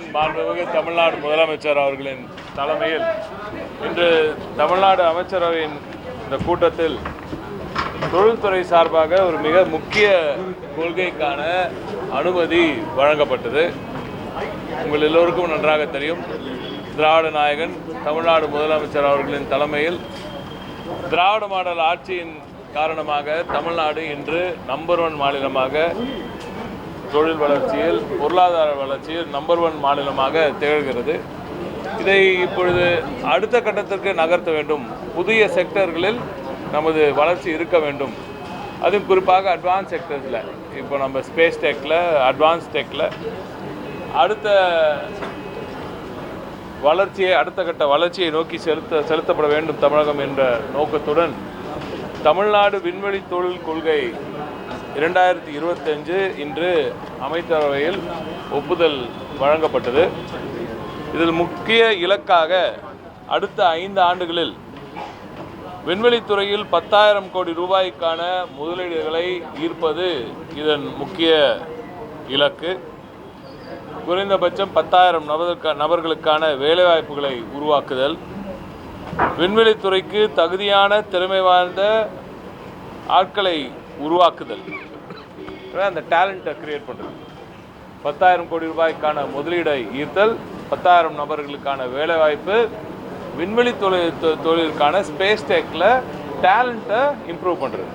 ஜனநாயகன் மாண்புமிகு தமிழ்நாடு முதலமைச்சர் அவர்களின் தலைமையில் இன்று தமிழ்நாடு அமைச்சரவையின் இந்த கூட்டத்தில் தொழில்துறை சார்பாக ஒரு மிக முக்கிய கொள்கைக்கான அனுமதி வழங்கப்பட்டது. உங்கள் எல்லோருக்கும் நன்றாக தெரியும். திராவிட நாயகன் தமிழ்நாடு முதலமைச்சர் அவர்களின் தலைமையில் திராவிட மாடல் ஆட்சியின் காரணமாக தமிழ்நாடு இன்று நம்பர் ஒன் மாநிலமாக தொழில் வளர்ச்சியில் பொருளாதார வளர்ச்சியில் நம்பர் ஒன் மாநிலமாக திகழ்கிறது. இதை இப்பொழுது அடுத்த கட்டத்திற்கு நகர்த்த வேண்டும். புதிய செக்டர்களில் நமது வளர்ச்சி இருக்க வேண்டும். அதுவும் குறிப்பாக அட்வான்ஸ் செக்டர்ஸில் இப்போ நம்ம ஸ்பேஸ் டெக்கில் அட்வான்ஸ் டெக்கில் அடுத்த வளர்ச்சியை அடுத்த கட்ட வளர்ச்சியை நோக்கி செலுத்த செலுத்தப்பட வேண்டும் தமிழகம் என்ற நோக்கத்துடன் தமிழ்நாடு விண்வெளி தொழில் கொள்கை இரண்டாயிரத்தி இருபத்தஞ்சு இன்று அமைச்சரவையில் ஒப்புதல் வழங்கப்பட்டது. இதில் முக்கிய இலக்காக அடுத்த ஐந்து ஆண்டுகளில் விண்வெளித்துறையில் பத்தாயிரம் கோடி ரூபாய்க்கான முதலீடுகளை ஈர்ப்பது இதன் முக்கிய இலக்கு. குறைந்தபட்சம் பத்தாயிரம் நபர்களுக்கா நபர்களுக்கான வேலைவாய்ப்புகளை உருவாக்குதல். விண்வெளித்துறைக்கு தகுதியான திறமை வாய்ந்த ஆட்களை உருவாக்குதல். அந்த டேலண்ட்டை கிரியேட் பண்ணுறது பத்தாயிரம் கோடி ரூபாய்க்கான முதலீடை ஈர்த்தல் பத்தாயிரம் நபர்களுக்கான வேலைவாய்ப்பு விண்வெளி தொழில் தொ- தொழிலுக்கான ஸ்பேஸ் டெக்கில் டேலண்ட்டை இம்ப்ரூவ் பண்ணுறது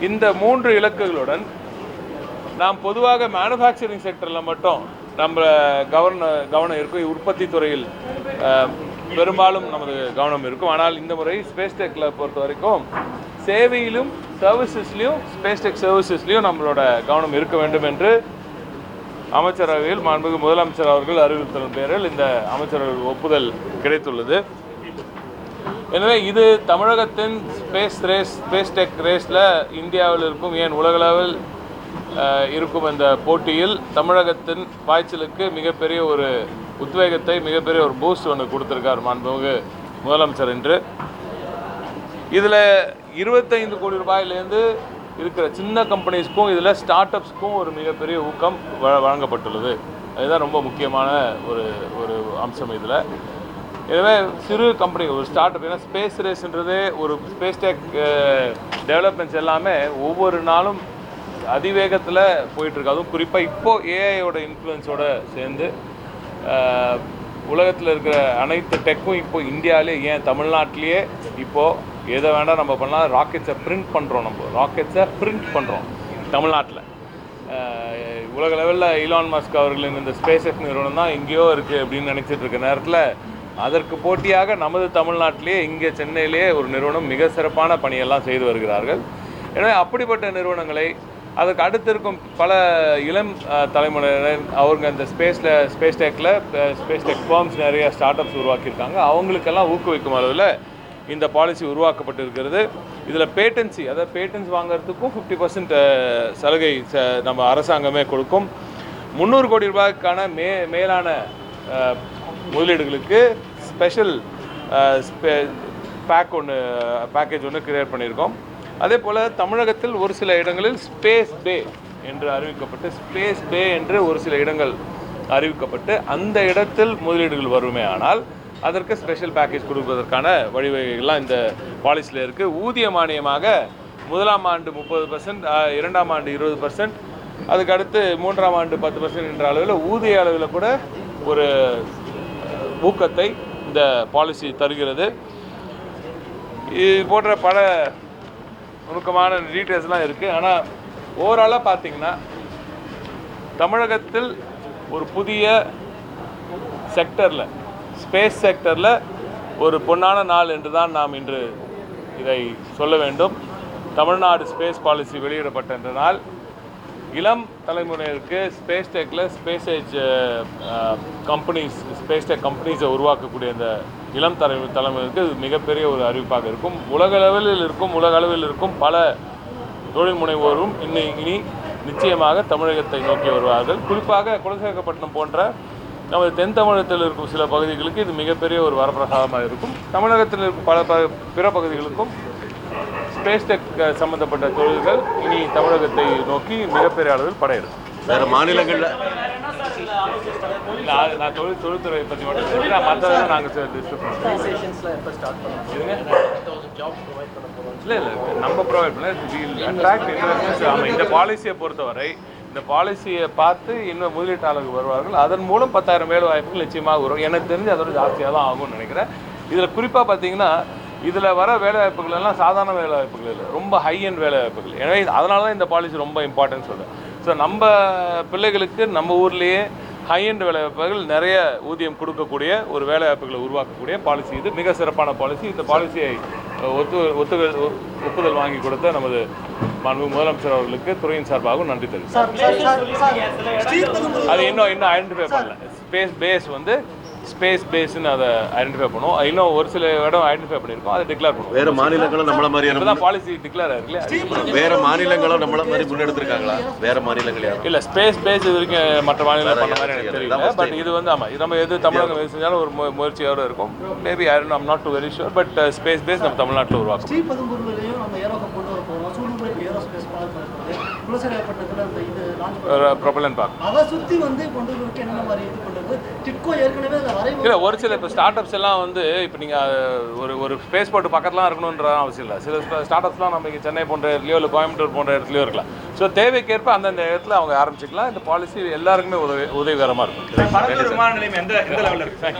இந்த மூன்று இலக்குகளுடன் நாம் பொதுவாக மேனுஃபேக்சரிங் செக்டரில் மட்டும் நம்ம கவர்ன கவனம் இருக்கும். உற்பத்தி துறையில் பெரும்பாலும் நமது கவனம் இருக்கும். ஆனால் இந்த முறை ஸ்பேஸ் டெக்கில் பொறுத்த வரைக்கும் சேவையிலும் சர்வீசஸ்லையும் ஸ்பேஸ் டெக் சர்வீசஸ்லையும் நம்மளோட கவனம் இருக்க வேண்டும் என்று அமைச்சரவையில் மாண்புமிகு முதலமைச்சர் அவர்கள் அறிவித்ததன் பேரில் இந்த அமைச்சரவை ஒப்புதல் கிடைத்துள்ளது. எனவே இது தமிழகத்தின் ஸ்பேஸ் ரேஸ் ஸ்பேஸ் டெக் ரேஸில் இந்தியாவில் இருக்கும் ஏன் உலகளவில் இருக்கும் இந்த போட்டியில் தமிழகத்தின் பாய்ச்சலுக்கு மிகப்பெரிய ஒரு உத்வேகத்தை மிகப்பெரிய ஒரு பூஸ்ட் ஒன்று கொடுத்துருக்கார் மாண்புமிகு முதலமைச்சர் என்று இதில் இருபத்தைந்து கோடி ரூபாயிலேருந்து இருக்கிற சின்ன கம்பெனிஸ்க்கும் இதில் ஸ்டார்ட் அப்ஸ்க்கும் ஒரு மிகப்பெரிய ஊக்கம் வழங்கப்பட்டுள்ளது. அதுதான் ரொம்ப முக்கியமான ஒரு ஒரு அம்சம் இதில். எனவே சிறு கம்பெனி ஒரு ஸ்டார்ட் அப் ஏன்னா ஸ்பேஸ் ரேஸ்ன்றதே ஒரு ஸ்பேஸ் டெக் டெவலப்மெண்ட்ஸ் எல்லாமே ஒவ்வொரு நாளும் அதிவேகத்தில் போயிட்டுருக்கு. அதுவும் குறிப்பாக இப்போது ஏஐயோட இன்ஃப்ளூயன்ஸோடு சேர்ந்து உலகத்தில் இருக்கிற அனைத்து டெக்கும் இப்போ இந்தியாவிலே ஏன் தமிழ்நாட்டிலேயே இப்போது எதை வேண்டாம் நம்ம பண்ணலாம். ராக்கெட்ஸை பிரிண்ட் பண்ணுறோம் நம்ம. ராக்கெட்ஸை பிரிண்ட் பண்ணுறோம் தமிழ்நாட்டில். உலக லெவலில் ஈலான் மஸ்க் அவர்களின் இந்த ஸ்பேஸ் எக்ஸ் நிறுவனம் தான் எங்கேயோ இருக்குது அப்படின்னு நினச்சிட்டு இருக்க நேரத்தில் அதற்கு போட்டியாக நமது தமிழ்நாட்டிலேயே இங்கே சென்னையிலேயே ஒரு நிறுவனம் மிக சிறப்பான பணியெல்லாம் செய்து வருகிறார்கள். எனவே அப்படிப்பட்ட நிறுவனங்களை அதுக்கு அடுத்து இருக்கும் பல இளம் தலைமுறையினர் அவங்க இந்த ஸ்பேஸில் ஸ்பேஸ் டெக்கில் ஸ்பேஸ் டெக் ஃபார்ம்ஸ் நிறைய ஸ்டார்ட் அப்ஸ் உருவாக்கியிருக்காங்க. அவங்களுக்கெல்லாம் ஊக்குவிக்கும் அளவில் இந்த பாலிசி உருவாக்கப்பட்டிருக்கிறது. இதில் பேட்டன்சி அதாவது பேட்டன்ஸ் வாங்குறதுக்கும் ஃபிஃப்டி பர்சன்ட் சலுகை ச- நம்ம அரசாங்கமே கொடுக்கும். முந்நூறு கோடி ரூபாய்க்கான மே மேலான முதலீடுகளுக்கு ஸ்பெஷல் பேக் ஒன்று பேக்கேஜ் ஒன்று கிரியேட் பண்ணியிருக்கோம். அதே போல் தமிழகத்தில் ஒரு சில இடங்களில் ஸ்பேஸ் பே என்று அறிவிக்கப்பட்டு ஸ்பேஸ் பே என்று ஒரு சில இடங்கள் அறிவிக்கப்பட்டு அந்த இடத்தில் முதலீடுகள் வருமே ஆனால் அதற்கு ஸ்பெஷல் பேக்கேஜ் கொடுப்பதற்கான வழிவகைகள்லாம் இந்த பாலிசியில் இருக்குது ஊதிய மானியமாக முதலாம் ஆண்டு முப்பது பர்சன்ட் இரண்டாம் ஆண்டு இருபது பர்சன்ட் அதுக்கு அடுத்து மூன்றாம் ஆண்டு பத்து பர்சன்ட் என்ற அளவில் ஊதிய அளவில் கூட ஒரு ஊக்கத்தை இந்த பாலிசி தருகிறது. இது போன்ற பல நுணுக்கமான டீட்டெயில்ஸ்லாம் இருக்குது ஆனால் ஓவராலாக பார்த்தீங்கன்னா தமிழகத்தில் ஒரு புதிய செக்டரில் ஸ்பேஸ் செக்டரில் ஒரு பொன்னான நாள் என்று தான் நாம் இன்று இதை சொல்ல வேண்டும். தமிழ்நாடு ஸ்பேஸ் பாலிசி வெளியிடப்பட்ட இந்த நாள். இளம் தலைமுறையிற்கு space டெக்கில் space age companies space tech கம்பெனிஸை உருவாக்கக்கூடிய இந்த இளம் தலை தலைமுறைக்கு இது மிகப்பெரிய ஒரு அறிவிப்பாக இருக்கும். உலக அளவில் இருக்கும் உலக அளவில் இருக்கும் பல தொழில் முனைவோரும் இன்னும் இனி நிச்சயமாக தமிழகத்தை நோக்கி வருவார்கள். குறிப்பாக குலசேகப்பட்டினம் போன்ற நமது தென் தமிழகத்தில் இருக்கும் சில பகுதிகளுக்கு இது மிகப்பெரிய ஒரு வரப்பிரசாதமாக இருக்கும். தமிழகத்தில் இருக்கும் பல ப- பிற பகுதிகளுக்கும் ஸ்பேஸ் டெக் சம்பந்தப்பட்ட தொழில்கள் இனி தமிழகத்தை நோக்கி மிகப்பெரிய அளவில் படையெடுக்கும் வேற மாநிலங்கள்ல நான் நான் தொழில் தொழில்துறை பற்றி மட்டும் மற்றதெல்லாம் நாங்கள் இல்லை இல்லை. நம்ம ப்ரொவைட் பண்ணல. அட்ராக்ட் இன்வெஸ்டர்ஸ் ஆமாம் இந்த பாலிசியை பொறுத்தவரை இந்த பாலிசியை பார்த்து இன்னும் முதலீட்டாளர்கள் வருவார்கள். அதன் மூலம் பத்தாயிரம் வேலை வாய்ப்புகள் நிச்சயமாக வரும். எனக்கு தெரிஞ்சு அதோட ஜாஸ்தியாக தான் ஆகும்னு நினைக்கிறேன். இதில் குறிப்பாக பார்த்தீங்கன்னா இதில் வர வேலை வாய்ப்புகள் எல்லாம் சாதாரண வேலை வாய்ப்புகள் இல்லை. ரொம்ப ஹை அண்ட் வேலை வாய்ப்புகள். எனவே அதனால தான் இந்த பாலிசி ரொம்ப இம்பார்ட்டன்ஸ் சொல்கிறேன் ஸோ நம்ம பிள்ளைகளுக்கு நம்ம ஊர்லேயே ஹை எண்ட் வேலைவாய்ப்புகள் நிறைய ஊதியம் கொடுக்கக்கூடிய ஒரு வேலைவாய்ப்புகளை உருவாக்கக்கூடிய பாலிசி இது. மிக சிறப்பான பாலிசி இந்த பாலிசியை ஒத்து ஒத்துகள் ஒ- ஒப்புதல் வாங்கி கொடுத்த நமது மாண்பு முதலமைச்சர் அவர்களுக்கு துறையின் சார்பாகவும் நன்றி தெரிவித்துக் அது இன்னும் இன்னும் ஐடென்டிஃபை பண்ணல. ஸ்பேஸ் பேஸ் வந்து ஸ்பேஸ் பேஸ்னு அதை ஐடென்டிஃபை பண்ணுவோம். இன்னும் ஒரு சில இடம் ஐடென்டிஃபை பண்ணியிருக்கோம். அதை டிக்ளேர் பண்ணுவோம். வேற மாநிலங்களும் நம்மள மாதிரியான இப்பதான் பாலிசி டிக்ளேர் ஆயிருக்குல்ல வேற மாநிலங்களும் நம்மள மாதிரி முன்னெடுத்திருக்காங்களா? வேற மாநிலங்கள் யாரும்? இல்ல ஸ்பேஸ் பேஸ் இது வரைக்கும் மற்ற மாநிலம் பண்ண மாதிரி எனக்கு தெரியல. பட் இது வந்து ஆமா இது நம்ம எது தமிழகம் எது செஞ்சாலும் ஒரு முயற்சியோட இருக்கும். Maybe I not too very sure but space base நம்ம தமிழ்நாட்டில் உருவாக்கும் ப்ரொபலன் பார்க் இல்ல ஒரு சில இப்போ ஸ்டார்ட் அப்ஸ் எல்லாம் வந்து இப்போ நீங்க அஹ், ஒரு ஒரு ஸ்பேஸ் போர்ட் பக்கத்துலாம் இருக்கணுன்ற அவசியம் இல்லை. சில ஸ்டார்ட் அப்ஸ்லாம் நம்ம இங்கே சென்னை போன்ற இடத்துலையோ இல்லை கோயம்புத்தூர் போன்ற இடத்துலையோ இருக்கலாம். ஸோ தேவைக்கேற்ப அந்தந்த இடத்துல அவங்க ஆரம்பிச்சுக்கலாம். இந்த பாலிசி எல்லாருக்குமே உதவி உதவிகரமாக இருக்கும். தேங்க்யூ